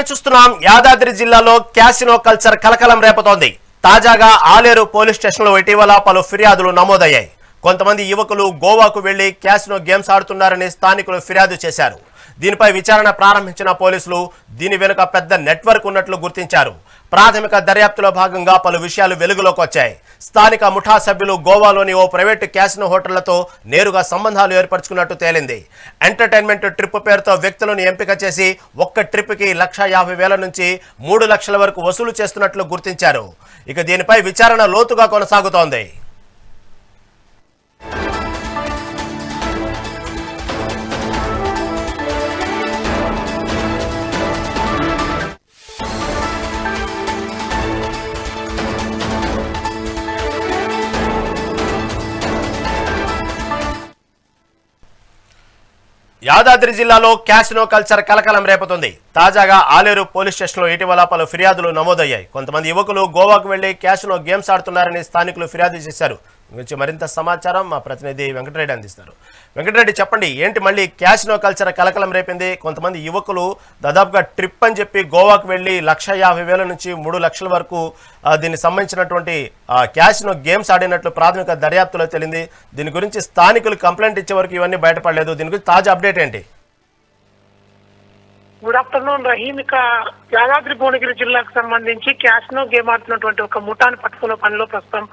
పైన చూస్తున్నాం యాదాద్రి జిల్లాలో క్యాసినో కల్చర్ కలకలం రేపుతోంది. తాజాగా ఆలేరు పోలీస్ స్టేషన్లో ఇటీవల పలు ఫిర్యాదులు నమోదయ్యాయి. కొంతమంది యువకులు గోవాకు వెళ్ళి క్యాసినో గేమ్స్ ఆడుతున్నారని స్థానికులు ఫిర్యాదు చేశారు. దీనిపై విచారణ ప్రారంభించిన పోలీసులు దీని వెనుక పెద్ద నెట్వర్క్ ఉన్నట్లు గుర్తించారు. ప్రాథమిక దర్యాప్తులో భాగంగా పలు విషయాలు వెలుగులోకి వచ్చాయి. స్థానిక ముఠా సభ్యులు గోవాలోని ఓ ప్రైవేటు క్యాసినో హోటళ్ళతో నేరుగా సంబంధాలు ఏర్పరచుకున్నట్టు తేలింది. ఎంటర్టైన్మెంట్ ట్రిప్ పేరుతో వ్యక్తులను ఎంపిక చేసి ఒక్క ట్రిప్కి లక్ష యాభై వేల నుంచి మూడు లక్షల వరకు వసూలు చేస్తున్నట్లు గుర్తించారు. ఇక దీనిపై విచారణ లోతుగా కొనసాగుతోంది. యాదాద్రి జిల్లాలో క్యాసినో కల్చర్ కలకలం రేపుతుంది. తాజాగా ఆలేరు పోలీస్ స్టేషన్లో ఇటీవల పలు ఫిర్యాదులు నమోదయ్యాయి. కొంతమంది యువకులు గోవాకు వెళ్ళి క్యాసినో గేమ్స్ ఆడుతున్నారని స్థానికులు ఫిర్యాదు చేశారు. గురించి మరింత సమాచారం మా ప్రతినిధి వెంకటరెడ్డి అందిస్తారు. వెంకటరెడ్డి చెప్పండి ఏంటి మళ్ళీ క్యాష్నో కల్చర్ కలకలం రేపింది? కొంతమంది యువకులు దాదాపుగా ట్రిప్ అని చెప్పి గోవాకు వెళ్ళి లక్ష యాభై వేల నుంచి మూడు లక్షల వరకు దీనికి సంబంధించినటువంటి ఆ, గేమ్స్ ఆడినట్లు ప్రాథమిక దర్యాప్తులో తెలింది. దీని గురించి స్థానికులు కంప్లైంట్ ఇచ్చే వరకు ఇవన్నీ బయటపడలేదు. దీని గురించి తాజా అప్డేట్ ఏంటి? గుడ్ ఆఫ్టర్నూన్ రహీం ఇక యాదాద్రి భువనగిరి జిల్లాకు సంబంధించి క్యాష్నో గేమ్ ఆడుతున్నటువంటి ఒక ముఠాన్ని పట్టుకునే పనిలో ప్రస్తుతం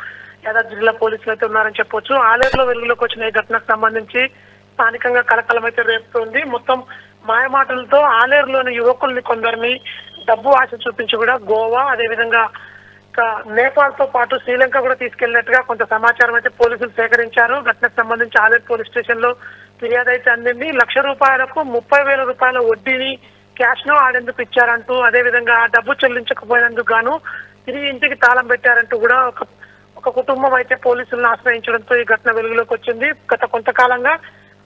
యాదాద్రి జిల్లా పోలీసులు అయితే ఉన్నారని చెప్పొచ్చు. ఆలేరులో వెలుగులోకి వచ్చిన ఈ ఘటనకు సంబంధించి స్థానికంగా కలకలం అయితే రేపుతోంది. మొత్తం మాయమాటలతో ఆలేరులోని యువకుల్ని కొందరిని డబ్బు ఆశ చూపించి కూడా గోవా అదేవిధంగా నేపాల్తో పాటు శ్రీలంక కూడా తీసుకెళ్ళినట్టుగా కొంత సమాచారం అయితే పోలీసులు సేకరించారు. ఘటనకు సంబంధించి ఆలేరు పోలీస్ స్టేషన్లో ఫిర్యాదు అయితే అందింది. లక్ష రూపాయలకు ముప్పై వేల రూపాయల వడ్డీని క్యాష్ను ఆడేందుకు ఇచ్చారంటూ అదే విధంగా డబ్బు చెల్లించకపోయినందుకు గాను తిరిగి ఇంటికి తాళం పెట్టారంటూ కూడా ఒక ఒక కుటుంబం అయితే పోలీసులను ఆశ్రయించడంతో ఈ ఘటన వెలుగులోకి వచ్చింది. గత కొంతకాలంగా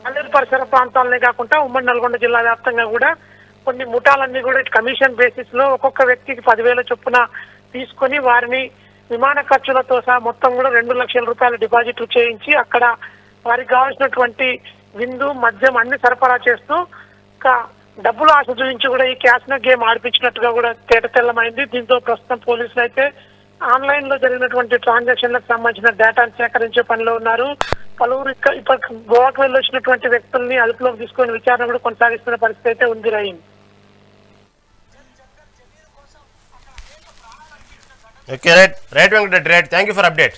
అల్లూరు పరిసర ప్రాంతాలనే కాకుండా ఉమ్మడి నల్గొండ జిల్లా వ్యాప్తంగా కూడా కొన్ని ముఠాలన్నీ కూడా కమిషన్ బేసిస్లో ఒక్కొక్క వ్యక్తికి పదివేల చొప్పున తీసుకొని వారిని విమాన ఖర్చులతో సహా మొత్తం కూడా రెండు లక్షల రూపాయల డిపాజిట్లు చేయించి అక్కడ వారికి కావాల్సినటువంటి విందు మద్యం అన్ని సరఫరా చేస్తూ డబ్బులు ఆశ చూపించి కూడా ఈ క్యాసినో గేమ్ ఆడిపించినట్టుగా కూడా తేట తెల్లమైంది. దీంతో ప్రస్తుతం పోలీసులు అయితే ఆన్లైన్లో జరిగినటువంటి ట్రాన్సాక్షన్లకు సంబంధించిన డేటాను సేకరించే పనిలో ఉన్నారు. పలువురు ఇప్పటికి గోవాకు వెళ్ళి వచ్చినటువంటి వ్యక్తుల్ని అదుపులోకి తీసుకొని విచారణ కూడా కొనసాగిస్తున్న పరిస్థితి అయితే ఉంది Rahim. Okay right right Venkatareddy right thank you for update